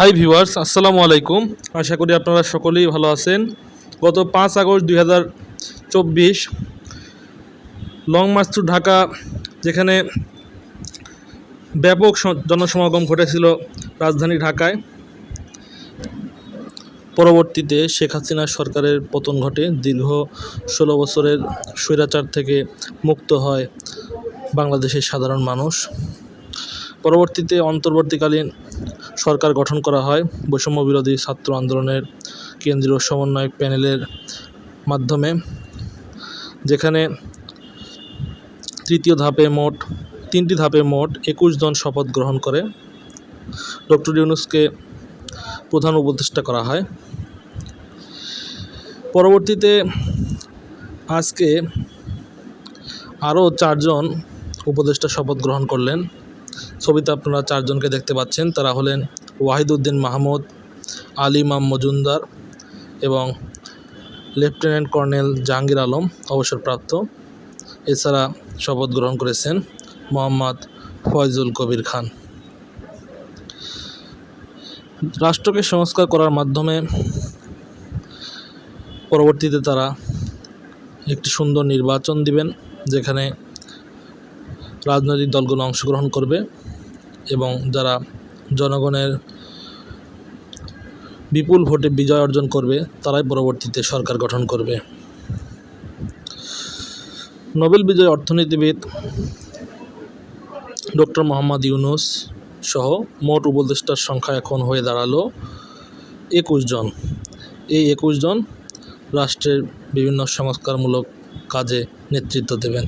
Hi viewers আসসালামু আলাইকুম। আশা করি আপনারা সকলেই ভালো আছেন। গত পাঁচ আগস্ট দুই হাজার চব্বিশ লং মার্চ টু ঢাকা, যেখানে ব্যাপক জনসমাগম ঘটেছিল রাজধানী ঢাকায়। পরবর্তীতে শেখ হাসিনা সরকারের পতন ঘটে। দীর্ঘ ষোলো বছরের স্বৈরাচার থেকে মুক্ত হয় বাংলাদেশের সাধারণ মানুষ। পরবর্তীতে অন্তর্বর্তীকালীন সরকার গঠন করা হয়। বৈষম্য বিরোধী ছাত্র আন্দোলনের কেন্দ্রীয় সমন্বয়ক প্যানেলের মাধ্যমে, যেখানে তৃতীয় ধাপে মোট, তিনটি ধাপে মোট একুশ জন শপথ গ্রহণ করে। ডক্টর ইউনুসকে প্রধান উপদেষ্টা করা হয়। পরবর্তীতে আজকে আরও চারজন উপদেষ্টা শপথ গ্রহণ করলেন। ছবিতে আপনারা চারজনকে দেখতে পাচ্ছেন। তারা হলেন ওয়াহিদুদ্দিন মাহমুদ, আলী ইমাম মজুমদার এবং লেফটেন্যান্ট কর্নেল জাহাঙ্গীর আলম, অবসরপ্রাপ্ত। এছাড়া শপথ গ্রহণ করেছেন মোহাম্মদ ফয়জুল কবির খান। রাষ্ট্রকে সংস্কার করার মাধ্যমে পরবর্তীতে তারা একটি সুন্দর নির্বাচন দিবেন, যেখানে রাজনৈতিক দলগুলো অংশগ্রহণ করবে এবং যারা জনগণের বিপুল ভোটে বিজয় অর্জন করবে, তারাই পরবর্তীতে সরকার গঠন করবে। নোবেল বিজয়ী অর্থনীতিবিদ ডক্টর মোহাম্মদ ইউনুস সহ মোট উপদেষ্টার সংখ্যা এখন হয়ে দাঁড়াল একুশ জন। এই একুশ জন রাষ্ট্রের বিভিন্ন সংস্কারমূলক কাজে নেতৃত্ব দেবেন।